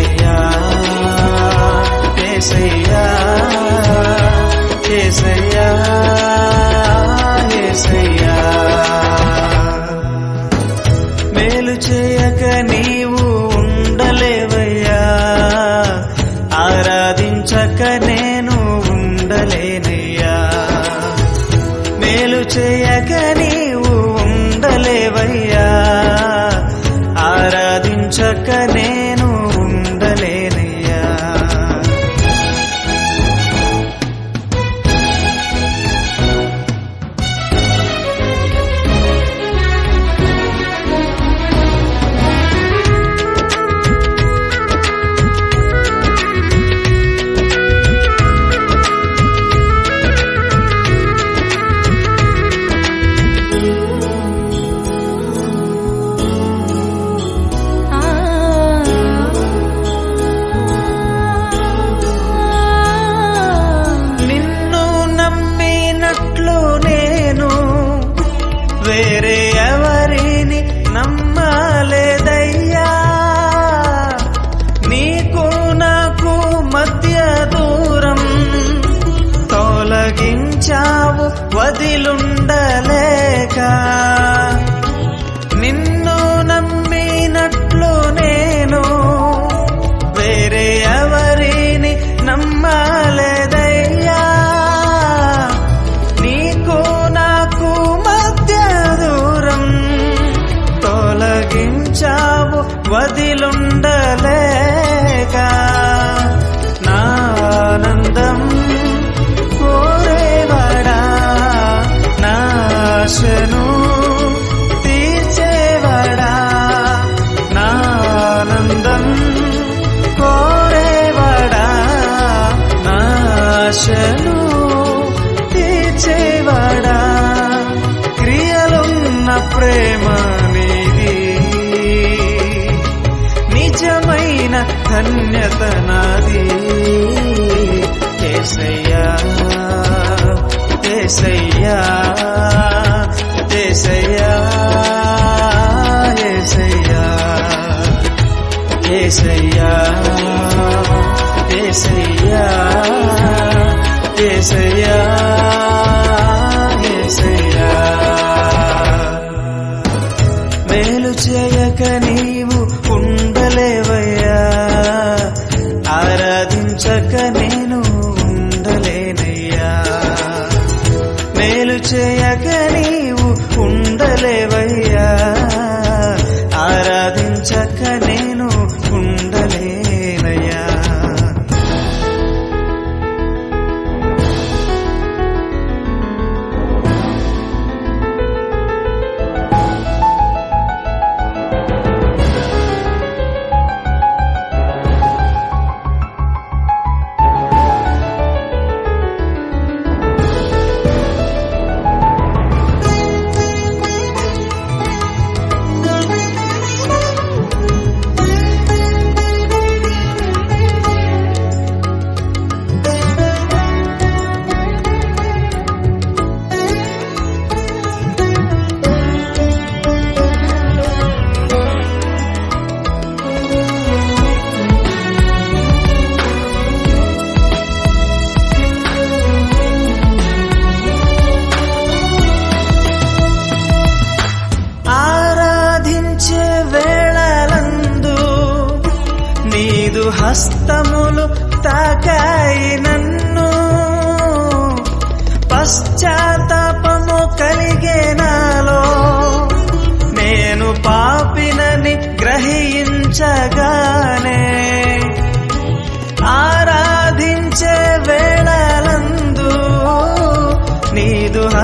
ఏసయ్యా ఏసయ్యా ఏసయ్యా ఏసయ్యా మేలు చేయక నీవు ఉండలేవయ్యా ఆరాధించక నేను ఉండలేనయ్యా. మేలు చేయక నీవు ఉండలేవయ్యా ఆరాధించక నేను వదిలుండలేక ధన్యత నాది ఏసయ్యా ఏసయ్యా ఏసయ్యా ఏసయ్యా ఏసయ్యా ఏసయ్యా ఏసయ్యా ఏసయ్యా.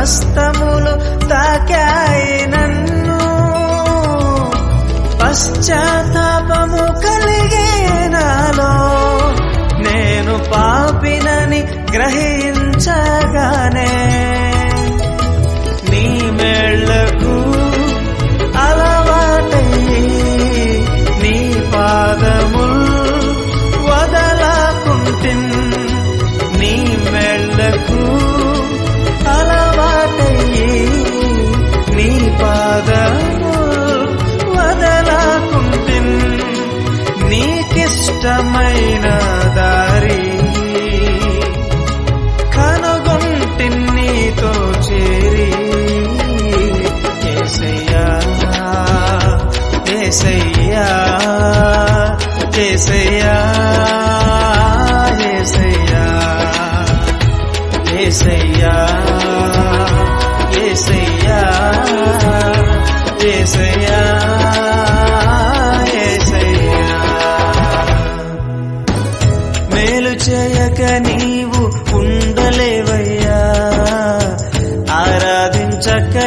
హస్తములు తాకాయి నన్ను. పశ్చాత్తాపము కలిగే నాలో నేను పాపినని గ్రహించగానే ఇష్టమైన దారి. కనుగొంటి నీతో చేరి కేసయ్యా కేసయ్యా కేసయ్యా chaca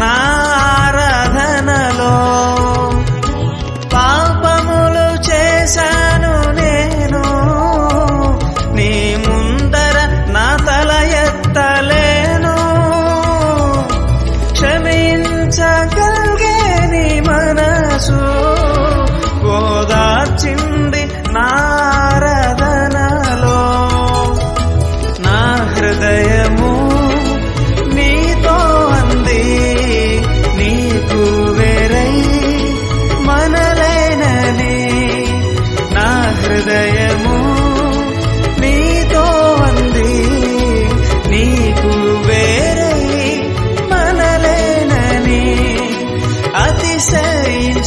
más.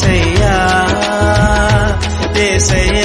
ఏసయ్యా ఏసయ్యా